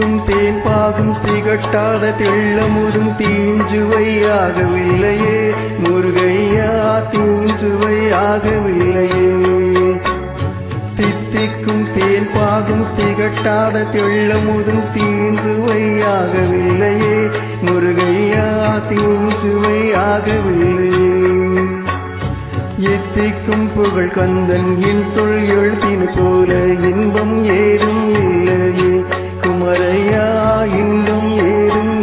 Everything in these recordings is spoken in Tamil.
தித்திக்கும் தேன் பாகும் திகட்டாத தெள்ளமுதும் தீஞ்சுவையாகவில்லையே. முருகையா தீஞ்சுவையாகவில்லையே. தித்திக்கும் தேன் பாகும் திகட்டாத தெள்ளமுதும் தீஞ்சுவையாகவில்லையே. முருகையா தீஞ்சுவையாகவில்லையே. எத்திக்கும் புகழ் கந்தன் என் சொல் எழுத்தின் போல இன்பம் ஏதும் இல்லையே. குமரையா இன்னும் ஏறும்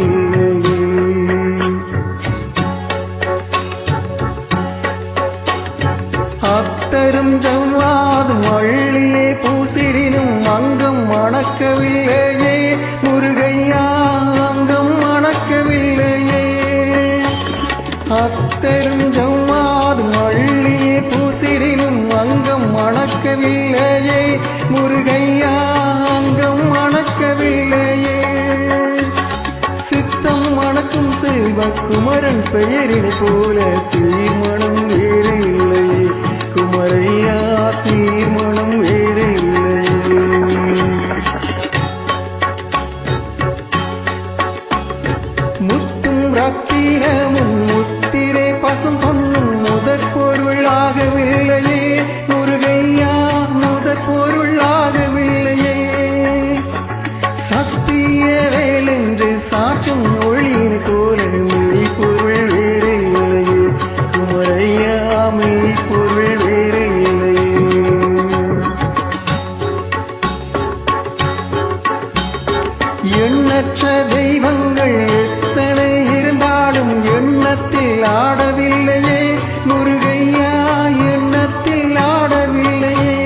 அத்தரும் ஜவ்வாதும் வள்ளியே பூசிடினும் அங்கம் மணக்கவில்லையே. முருகையா அங்கம் மணக்கவில்லையே. அத்தரும் ஜவ்வாதும் வள்ளியே பூசிடினும் அங்கம் மணக்கவில்லையே. முருகையா மணக்கும் செல்வ குமரன் பெயரினை போல சீர்மணம் வேறு இல்லையே குமரையா சீர்மணம் வேறு இல்லையே முத்தும் ரத்தினமும் முத்திரை பசும் பொன்னும் முதற் பொருளாகவில்லையே முருகையா முதற் பொருள் எண்ணற்ற தெய்வங்கள் எத்தனை இருந்தாலும் எண்ணத்தில் ஆடவில்லையே. முருகையா எண்ணத்தில் ஆடவில்லையே.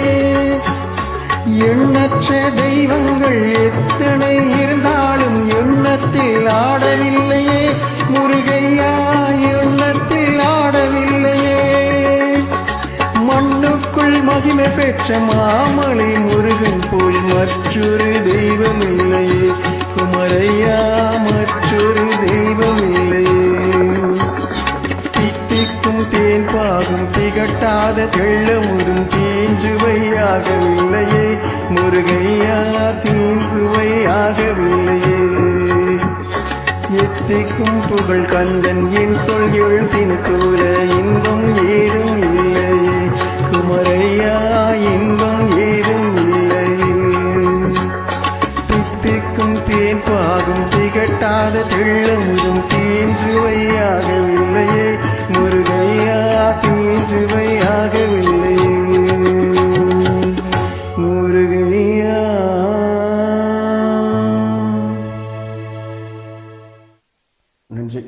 எண்ணற்ற தெய்வங்கள் எத்தனை இருந்தாலும் எண்ணத்தில் ஆடவில்லையே. முருகையா எண்ணத்தில் ஆடவில்லையே. மண்ணுக்குள் மகிமை பெற்ற மாமலை முருகன் போல் மற்றொரு தெய்வம். குமரையா மற்றொரு தெய்வம் இல்லையே தித்திக்கும் தேன் பாகும் திகட்டாத தெள்ள தெள்ளமுதும் தீஞ்சுவையாகவில்லையே. முருகையா தீஞ்சுவையாகவில்லையே. எத்திக்கும் புகழ் கந்தன் என் சொல் எழுத்தின் கூட இன்பம் ஏதும் இல்லை. தித்திக்கும் தேன் பாகும் திகட்டாத தெள்ளமுதும் தீன்றுவையாகவில்லையே. முருகையா தீஞ்சுவையாகவில்லையே முருகையா. நன்றி.